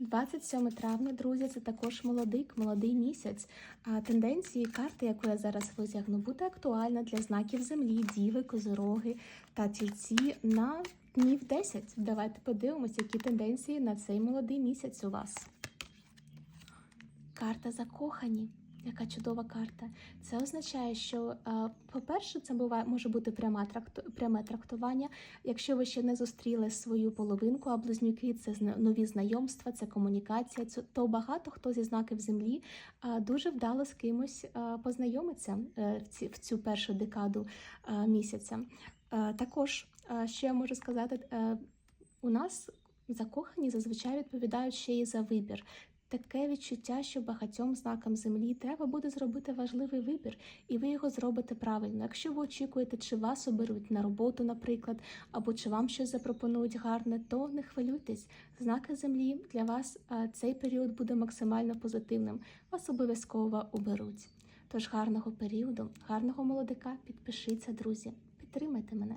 27 травня, друзі, це також молодик, молодий місяць. А тенденції карти, яку я зараз витягну, буде актуальна для знаків землі, діви, козороги та тільці на днів 10. Давайте подивимося, які тенденції на цей молодий місяць у вас. Карта закохані. Яка чудова карта. Це означає, що, е, по-перше, це буває може бути пряма тракту, пряме трактування. Якщо ви ще не зустріли свою половинку, а близнюки це нові знайомства, це комунікація, це- то багато хто зі знаків землі е, дуже вдало з кимось е, познайомиться в, цю першу декаду місяця. Також, що я можу сказати, у нас закохані зазвичай відповідають ще й за вибір. Таке відчуття, що багатьом знакам землі треба буде зробити важливий вибір, і ви його зробите правильно. Якщо ви очікуєте, чи вас оберуть на роботу, наприклад, або чи вам щось запропонують гарне, то не хвилюйтесь. Знаки землі для вас цей період буде максимально позитивним. Вас обов'язково оберуть. Тож гарного періоду, гарного молодика, підпишіться, друзі, підтримайте мене.